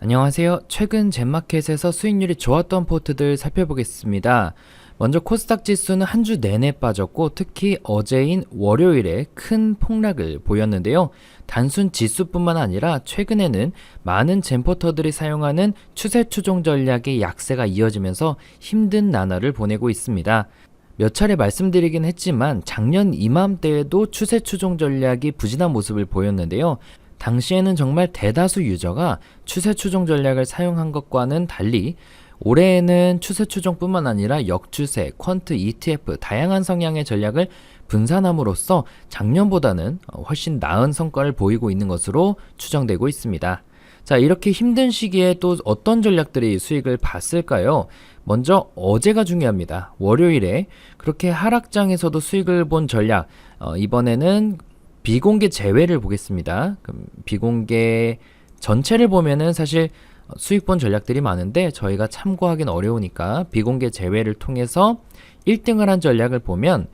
안녕하세요. 최근 젠마켓에서 수익률이 좋았던 포트들 살펴보겠습니다. 먼저 코스닥 지수는 한 주 내내 빠졌고 특히 어제인 월요일에 큰 폭락을 보였는데요. 단순 지수뿐만 아니라 최근에는 많은 젠포터들이 사용하는 추세 추종 전략의 약세가 이어지면서 힘든 나날을 보내고 있습니다. 몇 차례 말씀드리긴 했지만 작년 이맘때에도 추세 추종 전략이 부진한 모습을 보였는데요. 당시에는 정말 대다수 유저가 추세 추종 전략을 사용한 것과는 달리 올해에는 추세 추종뿐만 아니라 역추세, 퀀트, ETF 다양한 성향의 전략을 분산함으로써 작년보다는 훨씬 나은 성과를 보이고 있는 것으로 추정되고 있습니다. 자, 이렇게 힘든 시기에 또 어떤 전략들이 수익을 봤을까요? 먼저 어제가 중요합니다. 월요일에 그렇게 하락장에서도 수익을 본 전략, 어, 이번에는 비공개 제외를 보겠습니다. 그럼 비공개 전체를 보면은 사실 수익 본 전략들이 많은데 저희가 참고하기는 어려우니까 비공개 제외를 통해서 1등을 한 전략을 보면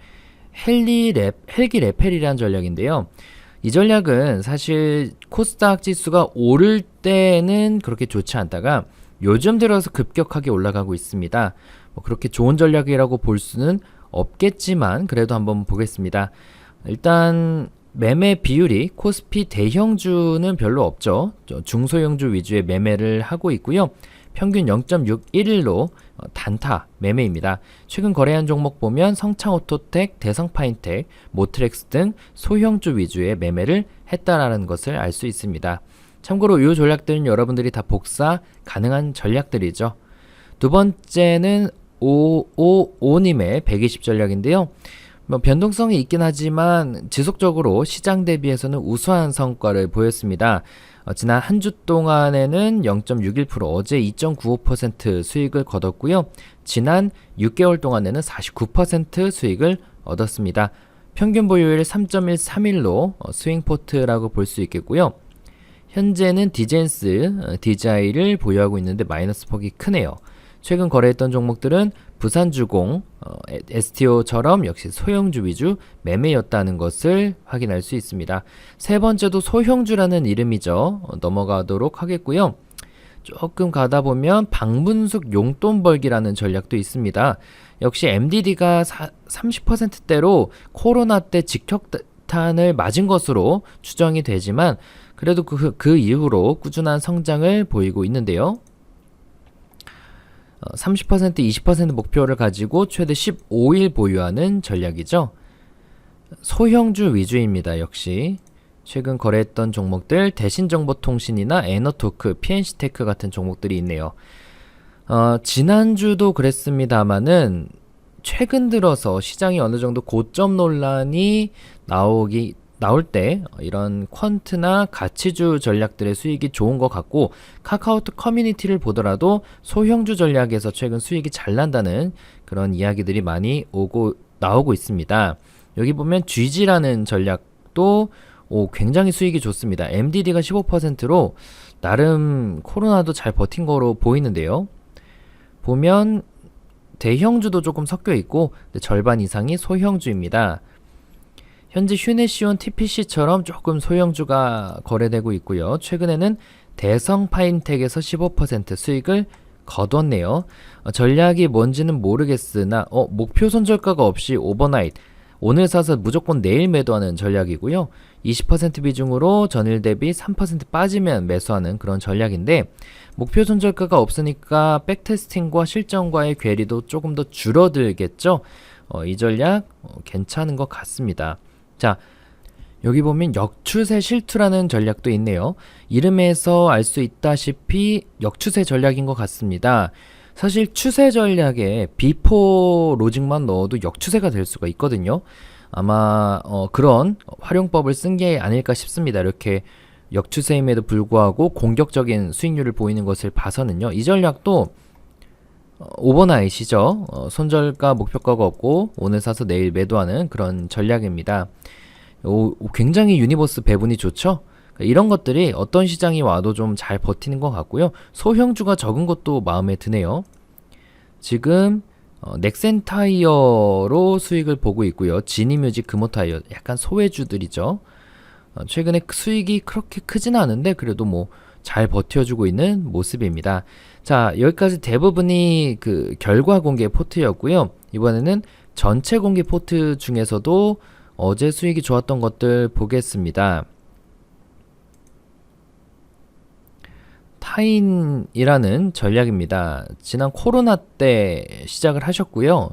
헬리 랩, 헬기 레펠이라는 전략인데요. 이 전략은 사실 코스닥 지수가 오를 때는 그렇게 좋지 않다가 요즘 들어서 급격하게 올라가고 있습니다. 뭐 그렇게 좋은 전략이라고 볼 수는 없겠지만 그래도 한번 보겠습니다. 일단 매매 비율이 코스피 대형주는 별로 없죠. 중소형주 위주의 매매를 하고 있고요. 평균 0.611로 어, 단타 매매입니다. 최근 거래한 종목 보면 성창오토텍, 대성파인텍, 모트렉스 등 소형주 위주의 매매를 했다라는 것을 알 수 있습니다. 참고로 이 전략들은 여러분들이 다 복사 가능한 전략들이죠. 두 번째는 555님의 120 전략인데요. 뭐 변동성이 있긴 하지만 지속적으로 시장 대비해서는 우수한 성과를 보였습니다. 어, 지난 한 주 동안에는 0.61% 어제 2.95% 수익을 거뒀고요. 지난 6개월 동안에는 49% 수익을 얻었습니다. 평균 보유율 3.131로 어, 스윙 포트라고 볼 수 있겠고요. 현재는 디젠스 어, 디자이를 보유하고 있는데 마이너스 폭이 크네요. 최근 거래했던 종목들은 부산주공, 어, STO처럼 역시 소형주 위주 매매였다는 것을 확인할 수 있습니다. 세 번째도 소형주라는 이름이죠. 어, 넘어가도록 하겠고요. 조금 가다 보면 방문숙 용돈 벌기라는 전략도 있습니다. 역시 MDD가 30%대로 코로나 때 직격탄을 맞은 것으로 추정이 되지만 그래도 그, 그 이후로 꾸준한 성장을 보이고 있는데요. 30% 20% 목표를 가지고 최대 15일 보유하는 전략이죠. 소형주 위주입니다. 역시 최근 거래했던 종목들 대신정보통신이나 에너토크, PNC테크 같은 종목들이 있네요. 어, 지난주도 그랬습니다마는 최근 들어서 시장이 어느 정도 고점 논란이 나오기 나올 때 이런 퀀트나 가치주 전략들의 수익이 좋은 것 같고 카카오톡 커뮤니티를 보더라도 소형주 전략에서 최근 수익이 잘 난다는 그런 이야기들이 많이 오고 나오고 있습니다. 여기 보면 GG라는 전략도 오, 굉장히 수익이 좋습니다. MDD가 15%로 나름 코로나도 잘 버틴 거로 보이는데요. 보면 대형주도 조금 섞여 있고 절반 이상이 소형주입니다. 현재 휴네시온 TPC처럼 조금 소형주가 거래되고 있고요. 최근에는 대성 파인텍에서 15% 수익을 거뒀네요. 어, 전략이 뭔지는 모르겠으나 어, 목표 손절가가 없이 오버나잇 오늘 사서 무조건 내일 매도하는 전략이고요. 20% 비중으로 전일 대비 3% 빠지면 매수하는 그런 전략인데 목표 손절가가 없으니까 백테스팅과 실전과의 괴리도 조금 더 줄어들겠죠. 어, 이 전략 어, 괜찮은 것 같습니다. 자, 여기 보면 역추세 실투라는 전략도 있네요. 이름에서 알 수 있다시피 역추세 전략인 것 같습니다. 사실 추세 전략에 비포 로직만 넣어도 역추세가 될 수가 있거든요. 아마 어, 그런 활용법을 쓴 게 아닐까 싶습니다. 이렇게 역추세임에도 불구하고 공격적인 수익률을 보이는 것을 봐서는요. 이 전략도 어, 오버나잇이죠. 어, 손절가 목표가가 없고 오늘 사서 내일 매도하는 그런 전략입니다. 오, 굉장히 유니버스 배분이 좋죠. 그러니까 이런 것들이 어떤 시장이 와도 좀 잘 버티는 것 같고요. 소형주가 적은 것도 마음에 드네요. 지금 어, 넥센 타이어로 수익을 보고 있고요. 지니뮤직 금호 타이어 약간 소외주들이죠. 어, 최근에 수익이 그렇게 크진 않은데 그래도 뭐 잘 버텨주고 있는 모습입니다. 자, 여기까지 대부분이 그 결과 공개 포트였고요. 이번에는 전체 공개 포트 중에서도 어제 수익이 좋았던 것들 보겠습니다. 타인이라는 전략입니다. 지난 코로나 때 시작을 하셨고요.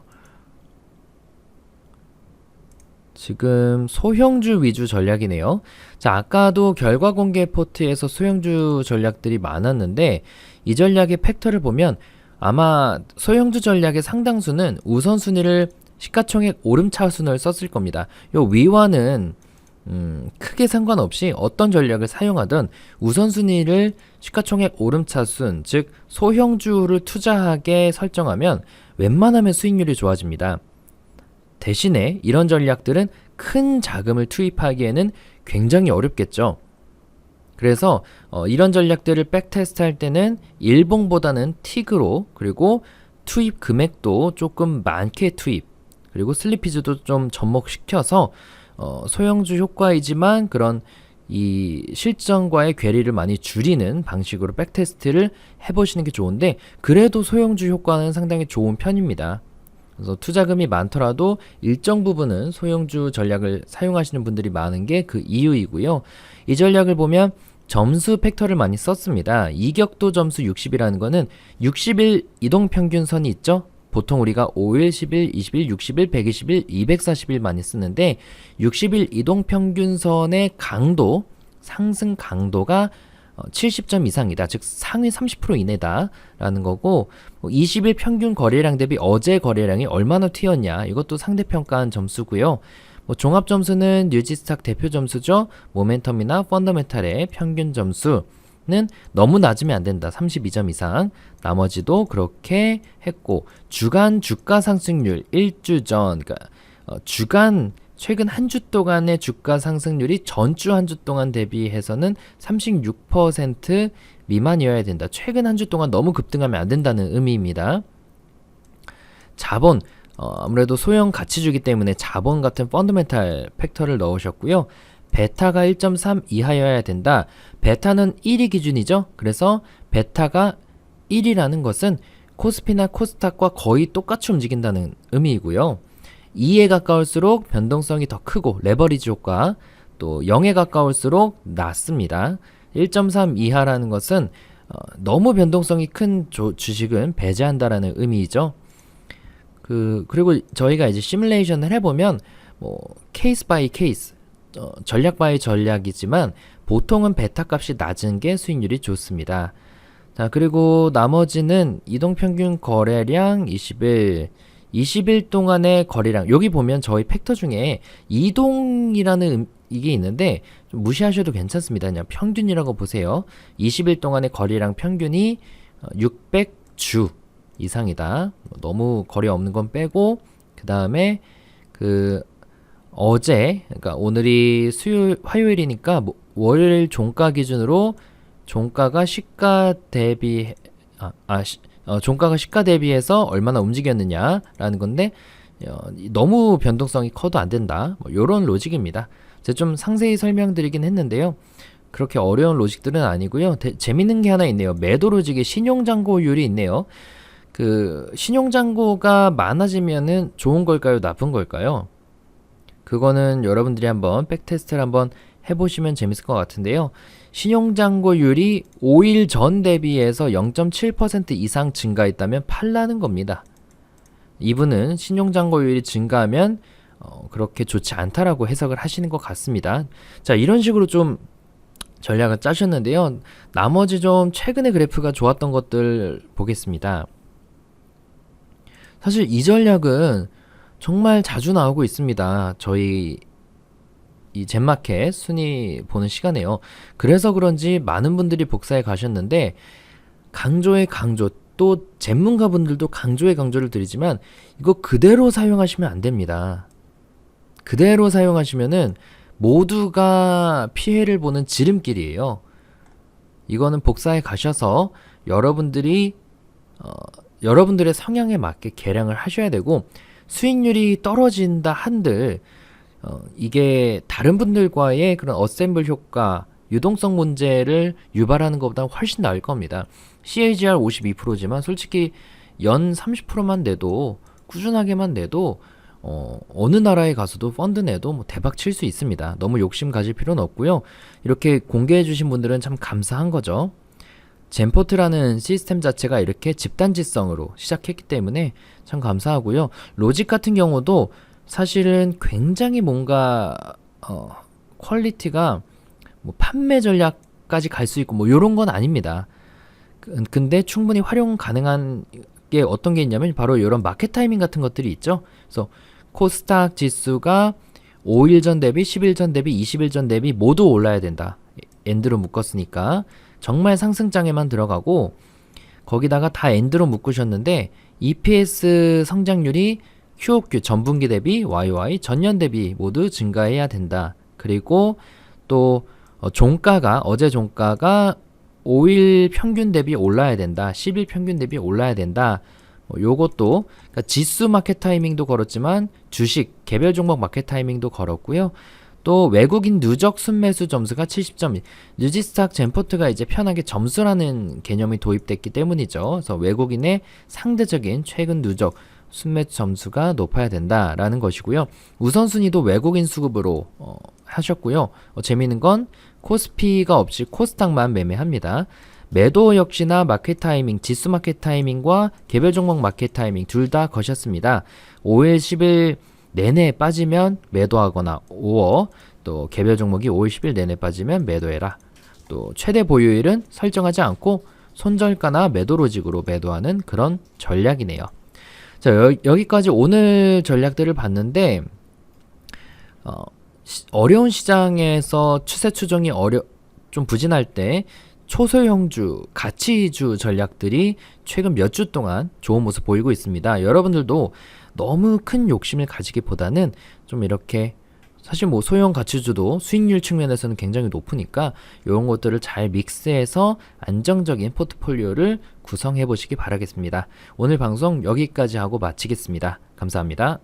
지금 소형주 위주 전략이네요. 자, 아까도 결과 공개 포트에서 소형주 전략들이 많았는데 이 전략의 팩터를 보면 아마 소형주 전략의 상당수는 우선순위를 시가총액 오름차순을 썼을 겁니다. 요 위와는 음, 크게 상관없이 어떤 전략을 사용하든 우선순위를 시가총액 오름차순, 즉 소형주를 투자하게 설정하면 웬만하면 수익률이 좋아집니다. 대신에 이런 전략들은 큰 자금을 투입하기에는 굉장히 어렵겠죠. 그래서 어, 이런 전략들을 백테스트 할 때는 일봉보다는 틱으로 그리고 투입 금액도 조금 많게 투입 그리고 슬리피즈도 좀 접목시켜서 어, 소형주 효과이지만 그런 이 실전과의 괴리를 많이 줄이는 방식으로 백테스트를 해보시는 게 좋은데 그래도 소형주 효과는 상당히 좋은 편입니다. 그래서 투자금이 많더라도 일정 부분은 소형주 전략을 사용하시는 분들이 많은 게 그 이유이고요. 이 전략을 보면 점수 팩터를 많이 썼습니다. 이격도 점수 60이라는 거는 60일 이동 평균선이 있죠? 보통 우리가 5일, 10일, 20일, 60일, 120일, 240일 많이 쓰는데 60일 이동 평균선의 강도, 상승 강도가 70점 이상이다. 즉 상위 30% 이내다라는 거고 20일 평균 거래량 대비 어제 거래량이 얼마나 튀었냐 이것도 상대평가한 점수고요. 뭐 종합 점수는 뉴지스탁 대표 점수죠. 모멘텀이나 펀더멘탈의 평균 점수 는 너무 낮으면 안 된다. 32점 이상. 나머지도 그렇게 했고 주간 주가 상승률 1주 전 그러니까 어, 주간 최근 한 주 동안의 주가 상승률이 전주 한 주 동안 대비해서는 36% 미만이어야 된다. 최근 한 주 동안 너무 급등하면 안 된다는 의미입니다. 자본 어, 아무래도 소형 가치주기 때문에 자본 같은 펀드멘탈 팩터를 넣으셨고요. 베타가 1.3 이하여야 된다. 베타는 1이 기준이죠. 그래서 베타가 1이라는 것은 코스피나 코스닥과 거의 똑같이 움직인다는 의미이고요. 2에 가까울수록 변동성이 더 크고 레버리지 효과 또 0에 가까울수록 낮습니다. 1.3 이하라는 것은 어, 너무 변동성이 큰 조, 주식은 배제한다라는 의미이죠. 그 그리고 저희가 이제 시뮬레이션을 해보면 뭐 케이스 바이 케이스 어, 전략 바이 전략이지만 보통은 베타 값이 낮은 게 수익률이 좋습니다. 자 그리고 나머지는 이동평균 거래량 20일 20일 동안의 거래량 여기 보면 저희 팩터 중에 이동이라는 음, 이게 있는데 좀 무시하셔도 괜찮습니다. 그냥 평균이라고 보세요. 20일 동안의 거래량 평균이 600주 어, 이상이다. 너무 거리 없는 건 빼고 그 다음에 그 어제 그러니까 오늘이 수요일 화요일이니까 뭐 월요일 종가 기준으로 종가가 시가 대비 아, 아 시, 어, 종가가 시가 대비해서 얼마나 움직였느냐라는 건데 어, 너무 변동성이 커도 안 된다. 뭐 요런 로직입니다. 제가 좀 상세히 설명드리긴 했는데요. 그렇게 어려운 로직들은 아니고요. 대, 재밌는 게 하나 있네요. 매도 로직에 신용잔고율이 있네요. 그 신용잔고가 많아지면은 좋은 걸까요? 나쁜 걸까요? 그거는 여러분들이 한번 백테스트를 한번 해보시면 재밌을 것 같은데요. 신용잔고율이 5일 전 대비해서 0.7% 이상 증가했다면 팔라는 겁니다. 이분은 신용잔고율이 증가하면 어, 그렇게 좋지 않다라고 해석을 하시는 것 같습니다. 자, 이런 식으로 좀 전략을 짜셨는데요. 나머지 좀 최근에 그래프가 좋았던 것들 보겠습니다. 사실 이 전략은 정말 자주 나오고 있습니다. 저희 이 젠마켓 순위 보는 시간에요. 그래서 그런지 많은 분들이 복사해 가셨는데 강조의 강조 또 전문가 분들도 강조의 강조를 드리지만 이거 그대로 사용하시면 안 됩니다. 그대로 사용하시면은 모두가 피해를 보는 지름길이에요. 이거는 복사해 가셔서 여러분들이 어, 여러분들의 성향에 맞게 개량을 하셔야 되고 수익률이 떨어진다 한들 어, 이게 다른 분들과의 그런 어셈블 효과 유동성 문제를 유발하는 것보다 훨씬 나을 겁니다. CAGR 52%지만 솔직히 연 30%만 내도 꾸준하게만 내도 어, 어느 나라에 가서도 펀드 내도 뭐 대박 칠 수 있습니다. 너무 욕심 가질 필요는 없고요. 이렇게 공개해 주신 분들은 참 감사한 거죠. 젠포트라는 시스템 자체가 이렇게 집단지성으로 시작했기 때문에 참 감사하고요. 로직 같은 경우도 사실은 굉장히 뭔가 어, 퀄리티가 뭐 판매 전략까지 갈 수 있고 뭐 이런 건 아닙니다. 그- 근데 충분히 활용 가능한 게 어떤 게 있냐면 바로 이런 마켓 타이밍 같은 것들이 있죠. 그래서 코스닥 지수가 5일 전 대비, 10일 전 대비, 20일 전 대비 모두 올라야 된다. 엔드로 묶었으니까 정말 상승장에만 들어가고 거기다가 다 엔드로 묶으셨는데 EPS 성장률이 QOQ 전분기 대비 YY 전년 대비 모두 증가해야 된다. 그리고 또 어, 종가가 어제 종가가 5일 평균 대비 올라야 된다. 10일 평균 대비 올라야 된다. 뭐 요것도 그러니까 지수 마켓 타이밍도 걸었지만 주식 개별 종목 마켓 타이밍도 걸었고요. 또 외국인 누적 순매수 점수가 70점. 뉴지스탁 젠포트가 이제 편하게 점수라는 개념이 도입됐기 때문이죠. 그래서 외국인의 상대적인 최근 누적 순매수 점수가 높아야 된다라는 것이고요. 우선순위도 외국인 수급으로 어, 하셨고요. 어, 재미있는 건 코스피가 없이 코스닥만 매매합니다. 매도 역시나 마켓 타이밍, 지수 마켓 타이밍과 개별 종목 마켓 타이밍 둘 다 거셨습니다. 5일, 10일 내내 빠지면 매도하거나 5어 또 개별 종목이 5일, 10일 내내 빠지면 매도해라. 또 최대 보유일은 설정하지 않고 손절가나 매도 로직으로 매도하는 그런 전략이네요. 자, 여, 여기까지 오늘 전략들을 봤는데 어, 시- 어려운 시장에서 추세 추정이 어려 좀 부진할 때 초소형주, 가치주 전략들이 최근 몇 주 동안 좋은 모습 보이고 있습니다. 여러분들도 너무 큰 욕심을 가지기보다는 좀 이렇게 사실 뭐 소형 가치주도 수익률 측면에서는 굉장히 높으니까 이런 것들을 잘 믹스해서 안정적인 포트폴리오를 구성해 보시기 바라겠습니다. 오늘 방송 여기까지 하고 마치겠습니다. 감사합니다.